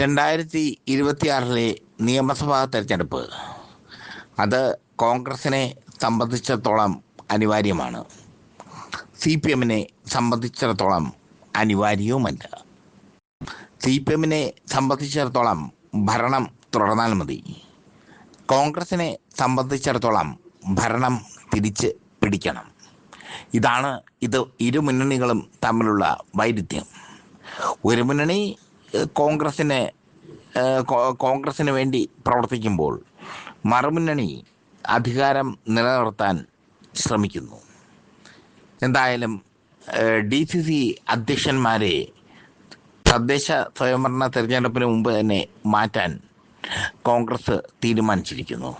രണ്ടായിരത്തി ഇരുപത്തിയാറിലെ നിയമസഭാ തെരഞ്ഞെടുപ്പ്. അത് കോൺഗ്രസിനെ സംബന്ധിച്ചിടത്തോളം അനിവാര്യമാണ്. സി പി എമ്മിനെ സംബന്ധിച്ചിടത്തോളം അനിവാര്യവുമല്ല സി പി എമ്മിനെ സംബന്ധിച്ചിടത്തോളം ഭരണം തുടർന്നാൽ മതി. കോൺഗ്രസിനെ സംബന്ധിച്ചിടത്തോളം ഭരണം തിരിച്ച് പിടിക്കണം. ഇതാണ് ഇത് ഇരു മുന്നണികളും തമ്മിലുള്ള വൈരുദ്ധ്യം. ഒരു മുന്നണി കോൺഗ്രസിന് കോൺഗ്രസിന് വേണ്ടി പ്രവർത്തിക്കുമ്പോൾ മറുമുന്നണി അധികാരം നിലനിർത്താൻ ശ്രമിക്കുന്നു. എന്തായാലും ഡി സി സി അധ്യക്ഷന്മാരെ തദ്ദേശ സ്വയംഭരണ തെരഞ്ഞെടുപ്പിന് മുമ്പ് തന്നെ മാറ്റാൻ കോൺഗ്രസ് തീരുമാനിച്ചിരിക്കുന്നു.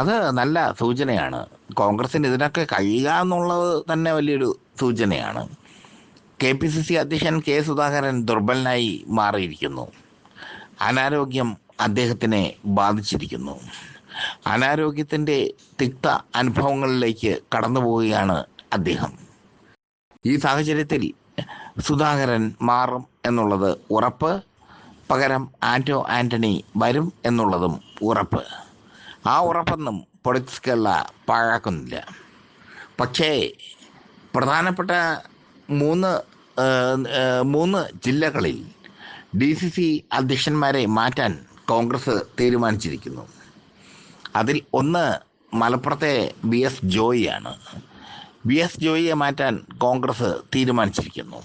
അത് നല്ല സൂചനയാണ്. കോൺഗ്രസിന് ഇതിനൊക്കെ കഴിയുക എന്നുള്ളത് തന്നെ വലിയൊരു സൂചനയാണ്. കെ പി സി സി അധ്യക്ഷൻ കെ സുധാകരൻ ദുർബലനായി മാറിയിരിക്കുന്നു. അനാരോഗ്യം അദ്ദേഹത്തിനെ ബാധിച്ചിരിക്കുന്നു. അനാരോഗ്യത്തിന്റെ തിക്ത അനുഭവങ്ങളിലേക്ക് കടന്നു പോവുകയാണ് അദ്ദേഹം. ഈ സാഹചര്യത്തിൽ സുധാകരൻ മാറും എന്നുള്ളത് ഉറപ്പ് പകരം ആന്റോ ആന്റണി വരും എന്നുള്ളതും ഉറപ്പ്. ആ ഉറപ്പൊന്നും പൊളിറ്റിക്സ് കേരള പാഴാക്കുന്നില്ല. പക്ഷേ പ്രധാനപ്പെട്ട മൂന്ന് മൂന്ന് ജില്ലകളിൽ ഡി സി സി അധ്യക്ഷന്മാരെ മാറ്റാൻ കോൺഗ്രസ് തീരുമാനിച്ചിരിക്കുന്നു. അതിൽ ഒന്ന് മലപ്പുറത്തെ ബി എസ് ജോയിയാണ്. ബി എസ് ജോയിയെ മാറ്റാൻ കോൺഗ്രസ് തീരുമാനിച്ചിരിക്കുന്നു.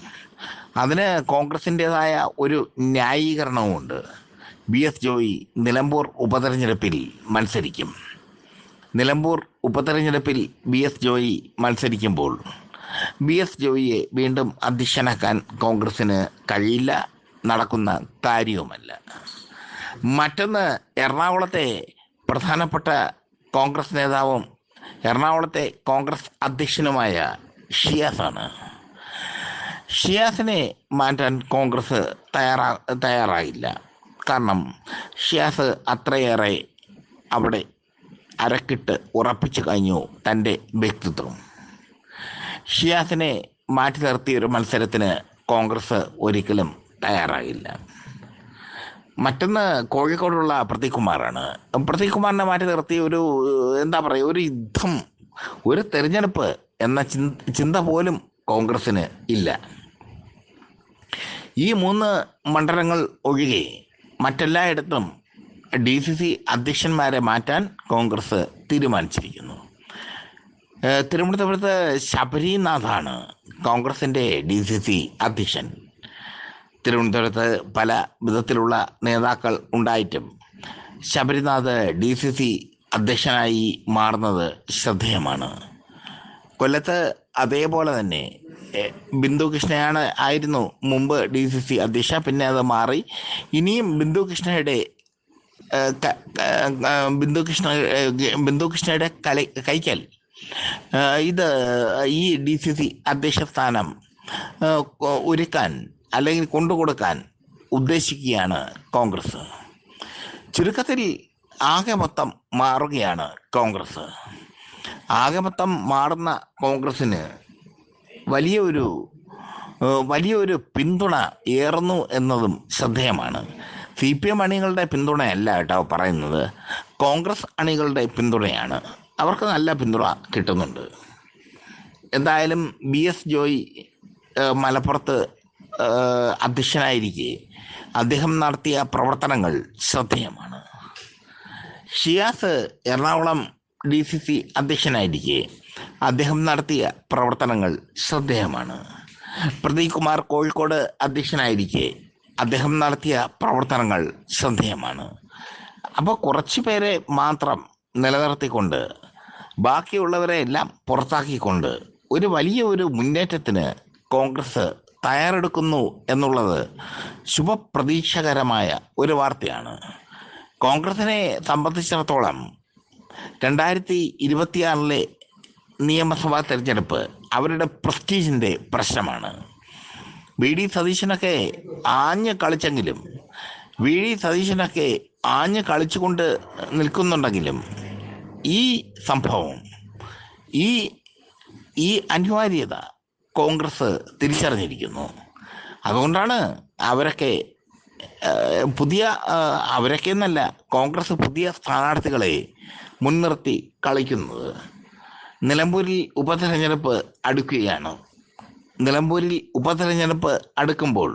അതിന് കോൺഗ്രസിന്റെതായ ഒരു ന്യായീകരണവുമുണ്ട്. ബി എസ് ജോയി നിലമ്പൂർ ഉപതെരഞ്ഞെടുപ്പിൽ മത്സരിക്കും. നിലമ്പൂർ ഉപതെരഞ്ഞെടുപ്പിൽ ബി എസ് ജോയി മത്സരിക്കുമ്പോൾ ബി എസ് ജോയിയെ വീണ്ടും അധ്യക്ഷനാക്കാൻ കോൺഗ്രസിന് കഴിയില്ല. നടക്കുന്ന കാര്യവുമല്ല. മറ്റൊന്ന് എറണാകുളത്തെ പ്രധാനപ്പെട്ട കോൺഗ്രസ് നേതാവും എറണാകുളത്തെ കോൺഗ്രസ് അധ്യക്ഷനുമായ ഷിയാസാണ്. ഷിയാസിനെ മാറ്റാൻ കോൺഗ്രസ് തയ്യാറാ തയ്യാറായില്ല. കാരണം ഷിയാസ് അത്രയേറെ അവിടെ അരക്കിട്ട് ഉറപ്പിച്ചു കഴിഞ്ഞു തന്റെ വ്യക്തിത്വം. ഷിയാസിനെ മാറ്റി നിർത്തിയ ഒരു മത്സരത്തിന് കോൺഗ്രസ് ഒരിക്കലും തയ്യാറായില്ല. മറ്റൊന്ന് കോഴിക്കോടുള്ള പ്രതീക് കുമാറാണ്. പ്രതീക് കുമാറിനെ മാറ്റി നിർത്തി ഒരു എന്താ പറയുക ഒരു യുദ്ധം ഒരു തെരഞ്ഞെടുപ്പ് എന്ന ചിന്ത പോലും കോൺഗ്രസ്സിന് ഇല്ല. ഈ മൂന്ന് മണ്ഡലങ്ങൾ ഒഴികെ മറ്റെല്ലായിടത്തും ഡി സി സി അധ്യക്ഷന്മാരെ മാറ്റാൻ കോൺഗ്രസ് തീരുമാനിച്ചിരിക്കുന്നു. തിരുവനന്തപുരത്ത് ശബരിനാഥാണ് കോൺഗ്രസിന്റെ ഡി സി സി അധ്യക്ഷൻ. തിരുവനന്തപുരത്ത് പല വിധത്തിലുള്ള നേതാക്കൾ ഉണ്ടായിട്ടും ശബരിനാഥ് ഡി സി സി അധ്യക്ഷനായി മാറുന്നത് ശ്രദ്ധേയമാണ്. കൊല്ലത്ത് അതേപോലെ തന്നെ ബിന്ദു കൃഷ്ണയാണ് ആയിരുന്നു മുമ്പ് ഡി സി സി അധ്യക്ഷ പിന്നെ അത് മാറി. ഇനിയും ബിന്ദു കൃഷ്ണയുടെ ബിന്ദു കൃഷ്ണ ബിന്ദു കൃഷ്ണയുടെ കലൈ കൈക്കൽ ഇത് ഈ ഡി സി സി അധ്യക്ഷ സ്ഥാനം ഒരുക്കാൻ അല്ലെങ്കിൽ കൊണ്ടുകൊടുക്കാൻ ഉദ്ദേശിക്കുകയാണ് കോൺഗ്രസ്. ചുരുക്കത്തിൽ ആകെ മൊത്തം മാറുകയാണ് കോൺഗ്രസ്. ആകെ മൊത്തം മാറുന്ന കോൺഗ്രസ്സിന് വലിയൊരു വലിയൊരു പിന്തുണ ഏറുന്നു എന്നതും ശ്രദ്ധേയമാണ്. സി പി എം അണികളുടെ പിന്തുണയല്ല കേട്ടോ പറയുന്നത്. കോൺഗ്രസ് അണികളുടെ പിന്തുണയാണ് അവർക്ക് നല്ല പിന്തുണ കിട്ടുന്നുണ്ട്. എന്തായാലും ബി എസ് ജോയ് മലപ്പുറത്ത് അധ്യക്ഷനായിരിക്കെ. അദ്ദേഹം നടത്തിയ പ്രവർത്തനങ്ങൾ ശ്രദ്ധേയമാണ്. Shiyas Ernakulam D C C അധ്യക്ഷനായിരിക്കെ. അദ്ദേഹം നടത്തിയ പ്രവർത്തനങ്ങൾ ശ്രദ്ധേയമാണ്. പ്രദീപ് കുമാർ കോഴിക്കോട് അധ്യക്ഷനായിരിക്കെ. അദ്ദേഹം നടത്തിയ പ്രവർത്തനങ്ങൾ ശ്രദ്ധേയമാണ്. അപ്പോൾ കുറച്ച് പേരെ മാത്രം നിലനിർത്തിക്കൊണ്ട് ബാക്കിയുള്ളവരെ എല്ലാം പുറത്താക്കിക്കൊണ്ട് ഒരു വലിയ ഒരു മുന്നേറ്റത്തിന് കോൺഗ്രസ് തയ്യാറെടുക്കുന്നു എന്നുള്ളത് ശുഭപ്രതീക്ഷകരമായ ഒരു വാർത്തയാണ്. കോൺഗ്രസിനെ സംബന്ധിച്ചിടത്തോളം രണ്ടായിരത്തി ഇരുപത്തിയാറിലെ നിയമസഭാ തെരഞ്ഞെടുപ്പ് അവരുടെ പ്രസ്റ്റീജിന്റെ പ്രശ്നമാണ്. വി ഡി സതീശനൊക്കെ ആഞ്ഞ് കളിച്ചെങ്കിലും വി ഡി സതീശനൊക്കെ ആഞ്ഞ് കളിച്ചുകൊണ്ട് നിൽക്കുന്നുണ്ടെങ്കിലും ഈ സംഭവം ഈ ഈ അനിവാര്യത കോൺഗ്രസ് തിരിച്ചറിഞ്ഞിരിക്കുന്നു. അതുകൊണ്ടാണ് അവരൊക്കെ പുതിയ അവരൊക്കെ എന്നല്ല കോൺഗ്രസ് പുതിയ സ്ഥാനാർത്ഥികളെ മുൻനിർത്തി കളിക്കുന്നത്. നിലമ്പൂരിൽ ഉപതെരഞ്ഞെടുപ്പ് അടുക്കുകയാണ്. നിലമ്പൂരിൽ ഉപതെരഞ്ഞെടുപ്പ് അടുക്കുമ്പോൾ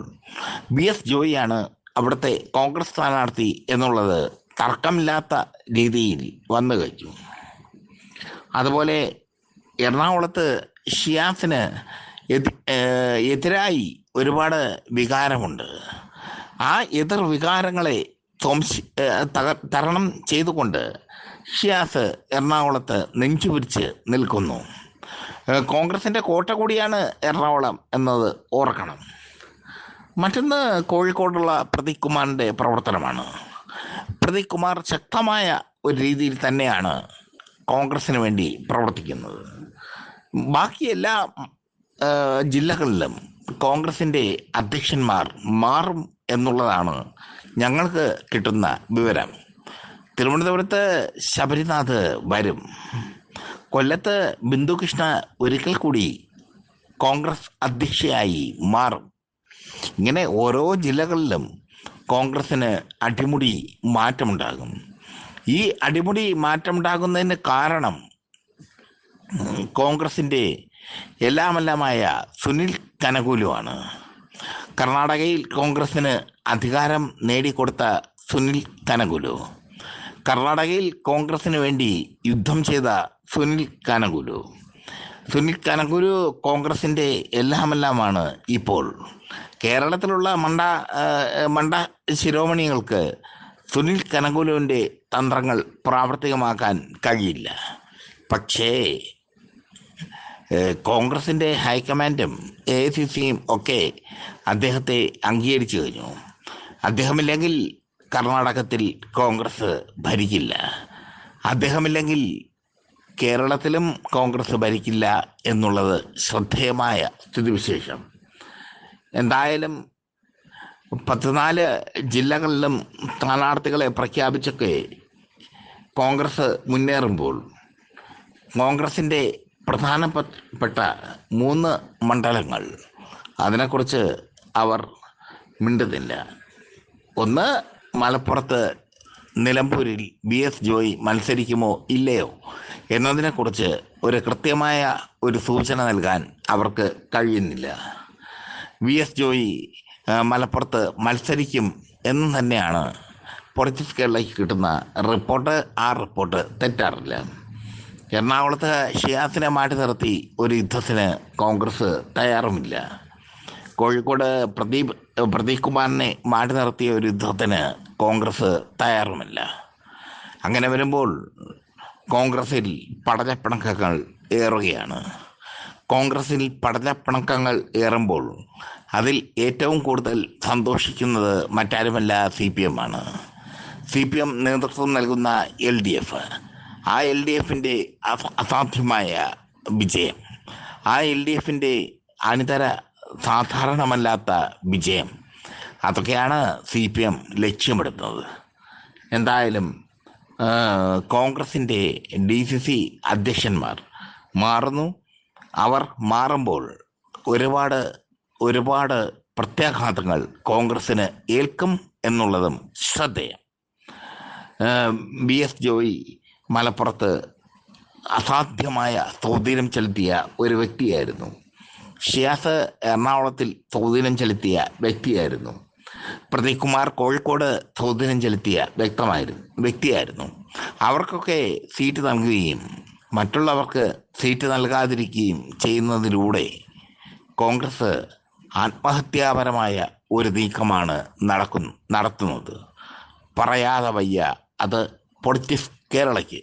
ബി എസ് ജോയിയാണ് അവിടുത്തെ കോൺഗ്രസ് സ്ഥാനാർത്ഥി എന്നുള്ളത് തർക്കമില്ലാത്ത രീതിയിൽ വന്നു കഴിഞ്ഞു. അതുപോലെ എറണാകുളത്ത് ഷിയാസിന് എതിരായി ഒരുപാട് വികാരമുണ്ട്. ആ എതിർ വികാരങ്ങളെ ധ്വംസി തരണം ചെയ്തുകൊണ്ട് ഷിയാസ് എറണാകുളത്ത് നെഞ്ചുപിരിച്ച് നിൽക്കുന്നു. കോൺഗ്രസിന്റെ കോട്ട കൂടിയാണ് എറണാകുളം എന്നത് ഓർക്കണം. മറ്റൊന്ന് കോഴിക്കോടുള്ള പ്രതീക് കുമാറിന്റെ പ്രവർത്തനമാണ്. പ്രദീപ് കുമാർ ശക്തമായ ഒരു രീതിയിൽ തന്നെയാണ് കോൺഗ്രസിന് വേണ്ടി പ്രവർത്തിക്കുന്നത്. ബാക്കി എല്ലാ ജില്ലകളിലും കോൺഗ്രസിന്റെ അധ്യക്ഷന്മാർ മാറും എന്നുള്ളതാണ് ഞങ്ങൾക്ക് കിട്ടുന്ന വിവരം. തിരുവനന്തപുരത്ത് ശബരിനാഥ് വരും. കൊല്ലത്ത് ബിന്ദുകൃഷ്ണ ഒരിക്കൽ കൂടി കോൺഗ്രസ് അധ്യക്ഷയായി മാറും. ഇങ്ങനെ ഓരോ ജില്ലകളിലും കോൺഗ്രസ്സിന് അടിമുടി മാറ്റമുണ്ടാകും. ഈ അടിമുടി മാറ്റമുണ്ടാകുന്നതിന് കാരണം കോൺഗ്രസിന്റെ എല്ലാമെല്ലാമായ സുനിൽ കനകൂലുമാണ് കർണാടകയിൽ കോൺഗ്രസിന് അധികാരം നേടിക്കൊടുത്ത സുനിൽ കനകുലു. കർണാടകയിൽ കോൺഗ്രസിന് വേണ്ടി യുദ്ധം ചെയ്ത സുനിൽ കനകുലു. സുനിൽ കനകുലു കോൺഗ്രസിന്റെ എല്ലാമെല്ലാമാണ് ഇപ്പോൾ കേരളത്തിലുള്ള മണ്ട മണ്ട ശിരോമണികൾക്ക് സുനിൽ കനകുലുവിന്റെ തന്ത്രങ്ങൾ പ്രാവർത്തികമാക്കാൻ കഴിയില്ല. പക്ഷേ കോൺഗ്രസിന്റെ ഹൈക്കമാൻഡും എ സി സിയും ഒക്കെ അദ്ദേഹത്തെ അംഗീകരിച്ചു കഴിഞ്ഞു. അദ്ദേഹമില്ലെങ്കിൽ കർണാടകത്തിൽ കോൺഗ്രസ് ഭരിക്കില്ല. അദ്ദേഹമില്ലെങ്കിൽ കേരളത്തിലും കോൺഗ്രസ് ഭരിക്കില്ല എന്നുള്ളത് ശ്രദ്ധേയമായ സ്ഥിതിവിശേഷം. എന്തായാലും പത്തിനാല് ജില്ലകളിലും സ്ഥാനാർത്ഥികളെ പ്രഖ്യാപിച്ചൊക്കെ കോൺഗ്രസ് മുന്നേറുമ്പോൾ കോൺഗ്രസിന്റെ പ്രധാനപ്പെട്ട മൂന്ന് മണ്ഡലങ്ങൾ അതിനെക്കുറിച്ച് അവർ മിണ്ടുന്നില്ല. ഒന്ന് മലപ്പുറത്ത് നിലമ്പൂരിൽ ബി എസ് ജോയി മത്സരിക്കുമോ ഇല്ലയോ എന്നതിനെക്കുറിച്ച് ഒരു കൃത്യമായ ഒരു സൂചന നൽകാൻ അവർക്ക് കഴിയുന്നില്ല. വി എസ് ജോയി മലപ്പുറത്ത് മത്സരിക്കും എന്ന് തന്നെയാണ്. പൊളിറ്റിക്സ് കേരളയ്ക്ക് കിട്ടുന്ന റിപ്പോർട്ട്. ആ റിപ്പോർട്ട് തെറ്റാറില്ല. എറണാകുളത്ത് ഷിയാസിനെ മാറ്റി നിർത്തി ഒരു യുദ്ധത്തിന് കോൺഗ്രസ് തയ്യാറുമില്ല. കോഴിക്കോട് പ്രദീപ് പ്രദീപ് കുമാറിനെ മാറ്റി നിർത്തിയ ഒരു യുദ്ധത്തിന് കോൺഗ്രസ് തയ്യാറുമില്ല. അങ്ങനെ വരുമ്പോൾ കോൺഗ്രസിൽ പടലപ്പിണക്കങ്ങൾ ഏറുകയാണ്. കോൺഗ്രസിൽ പടലപ്പിണക്കങ്ങൾ ഏറുമ്പോൾ അതിൽ ഏറ്റവും കൂടുതൽ സന്തോഷിക്കുന്നത് മറ്റാരുമല്ല സി പി എം ആണ് സി പി എം നേതൃത്വം നൽകുന്ന എൽ ഡി എഫ് ആ എൽ ഡി എഫിന്റെ അസാധ്യമായ വിജയം. ആ എൽ ഡി എഫിന്റെ അനിതര സാധാരണമല്ലാത്ത വിജയം. അതൊക്കെയാണ് സി പി എം ലക്ഷ്യമിടുന്നത്. എന്തായാലും കോൺഗ്രസിന്റെ ഡി സി സി അധ്യക്ഷന്മാർ മാറുന്നു. അവർ മാറുമ്പോൾ ഒരുപാട് ഒരുപാട് പ്രത്യാഘാതങ്ങൾ കോൺഗ്രസ്സിന് ഏൽക്കും എന്നുള്ളതും ശ്രദ്ധേയം. ബി എസ് ജോയി മലപ്പുറത്ത് അസാധ്യമായ സ്വാധീനം ചെലുത്തിയ ഒരു വ്യക്തിയായിരുന്നു. ഷിയാസ് എറണാകുളത്തിൽ സ്വാധീനം ചെലുത്തിയ വ്യക്തിയായിരുന്നു. പ്രദീപ് കുമാർ കോഴിക്കോട് സ്വാധീനം ചെലുത്തിയ വ്യക്തമായിരുന്നു വ്യക്തിയായിരുന്നു. അവർക്കൊക്കെ സീറ്റ് നൽകുകയും മറ്റുള്ളവർക്ക് സീറ്റ് നൽകാതിരിക്കുകയും ചെയ്യുന്നതിലൂടെ കോൺഗ്രസ് ആത്മഹത്യാപരമായ ഒരു നീക്കമാണ് നടക്കുന്നു നടത്തുന്നത്. പറയാതെ വയ്യ അത് പൊളിറ്റിക്സ് കേരളയ്ക്ക്.